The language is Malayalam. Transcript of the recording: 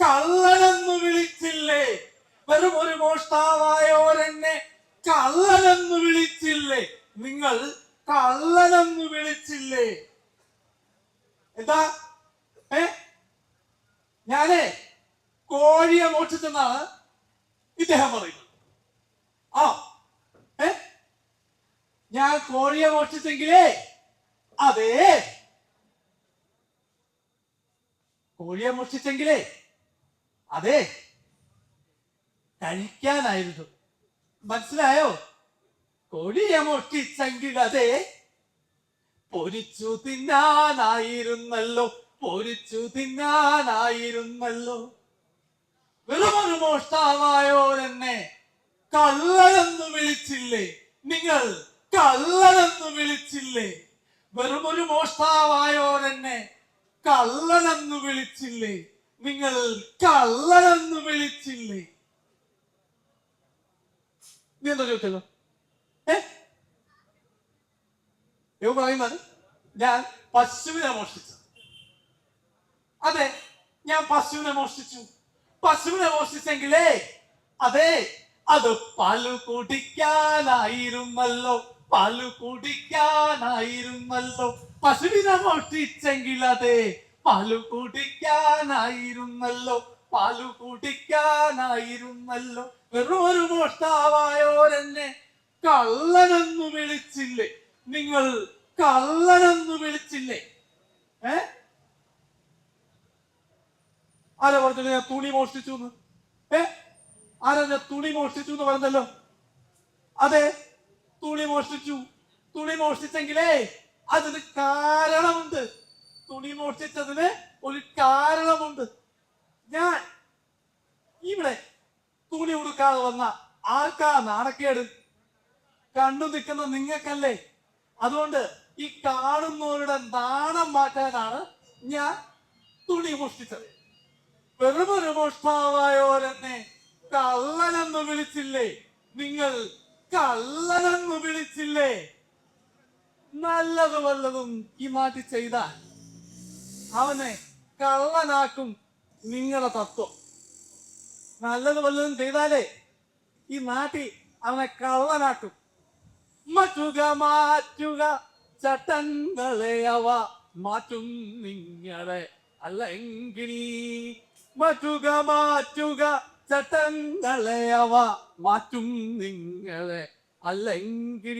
കള്ളനെന്ന് വിളിച്ചില്ലേ? വെറും ഒരു മോഷ്ടാവായോരെന്നെ കള്ളനെന്ന് വിളിച്ചില്ലേ? നിങ്ങൾ കള്ളനെന്ന് വിളിച്ചില്ലേ? എന്താ? ഏ? ഞാനേ കോഴിയെ മോഷിച്ചെന്നാണ് ഇദ്ദേഹം പറയുന്നത്. ആ ഏ? ഞാൻ കോഴിയെ മോഷിച്ചെങ്കിലേ അതേ. കോഴിയെ മോഷ്ടിച്ചെങ്കിലേ അതെ. കഴിക്കാനായിരുന്നു മനസ്സിലായോ? കൊടിയ മോഷ്ടിച്ചെങ്കിൽ അതെ പൊരിച്ചു തിന്നാനായിരുന്നല്ലോ. പൊരിച്ചു തിന്നാനായിരുന്നല്ലോ. വെറുമൊരു മോഷ്ടാവായോരെന്നെ കള്ളനെന്ന് വിളിച്ചില്ലേ? നിങ്ങൾ കള്ളനെന്ന് വിളിച്ചില്ലേ? വെറുമൊരു മോഷ്ടാവായോരെന്നെ കള്ളനെന്ന് വിളിച്ചില്ലേ? നിങ്ങൾ കള്ളനെന്ന് വിളിച്ചില്ലേ? നീ എന്താ ചോദിച്ചല്ലോ ഏ? പറയുന്നത് ഞാൻ പശുവിനെ മോഷ്ടിച്ചു. അതെ ഞാൻ പശുവിനെ മോഷ്ടിച്ചു. പശുവിനെ മോഷ്ടിച്ചെങ്കിലേ അതെ അത് പാൽ കുടിക്കാനായിരുന്നല്ലോ. പാൽ കുടിക്കാനായിരുന്നല്ലോ. പശുവിനെ മോഷ്ടിച്ചെങ്കിൽ അതെ പാൽ കുടിക്കാനായിരുന്നല്ലോ പാലു കുടിക്കാനായിരുന്നല്ലോ. വെറും ഒരു മോഷ്ടാവായോരെന്നെ കള്ളനെന്ന് വിളിച്ചില്ലേ? നിങ്ങൾ കള്ളനെന്നു വിളിച്ചില്ലേ? ഏ? ആരാ പറഞ്ഞത്? ഞാൻ തുണി മോഷ്ടിച്ചു എന്ന് ഏ? ആരാ ഞാൻ തുണി മോഷ്ടിച്ചു എന്ന് പറഞ്ഞല്ലോ? അതെ തുണി മോഷ്ടിച്ചു. തുണി മോഷ്ടിച്ചെങ്കിലേ അതിന് കാരണമുണ്ട്. തുണി മോഷ്ടിച്ചതിന് ഒരു കാരണമുണ്ട്. ഞാൻ ഇവിടെ തുണി ഉടുക്കാതെ വന്ന ആർക്കാ നാണക്കേട്. കണ്ടു നിൽക്കുന്ന നിങ്ങൾക്കല്ലേ? അതുകൊണ്ട് ഈ കാണുന്നവരുടെ നാണം മാറ്റാനാണ് ഞാൻ തുണി മോഷ്ടിച്ചത്. വെറും ഒരു മോഷ്ടാവായോരെന്നെ കള്ളനെന്ന് വിളിച്ചില്ലേ? നിങ്ങൾ കള്ളനെന്ന് വിളിച്ചില്ലേ? നല്ലത് വല്ലതും ഈ മാറ്റി ചെയ്താൽ അവനെ കള്ളനാക്കും നിങ്ങളുടെ തത്വം. നല്ലത് വല്ലതും ചെയ്താലേ ഈ നാട്ടിൽ അവനെ കള്ളനാക്കും. മാറ്റുക മാറ്റുക ചട്ടങ്ങളെ അവ മാറ്റും നിങ്ങളെ. അല്ലെങ്കിൽ മാറ്റുക മാറ്റുക ചട്ടങ്ങളെ അവ മാറ്റും നിങ്ങളെ. അല്ലെങ്കിൽ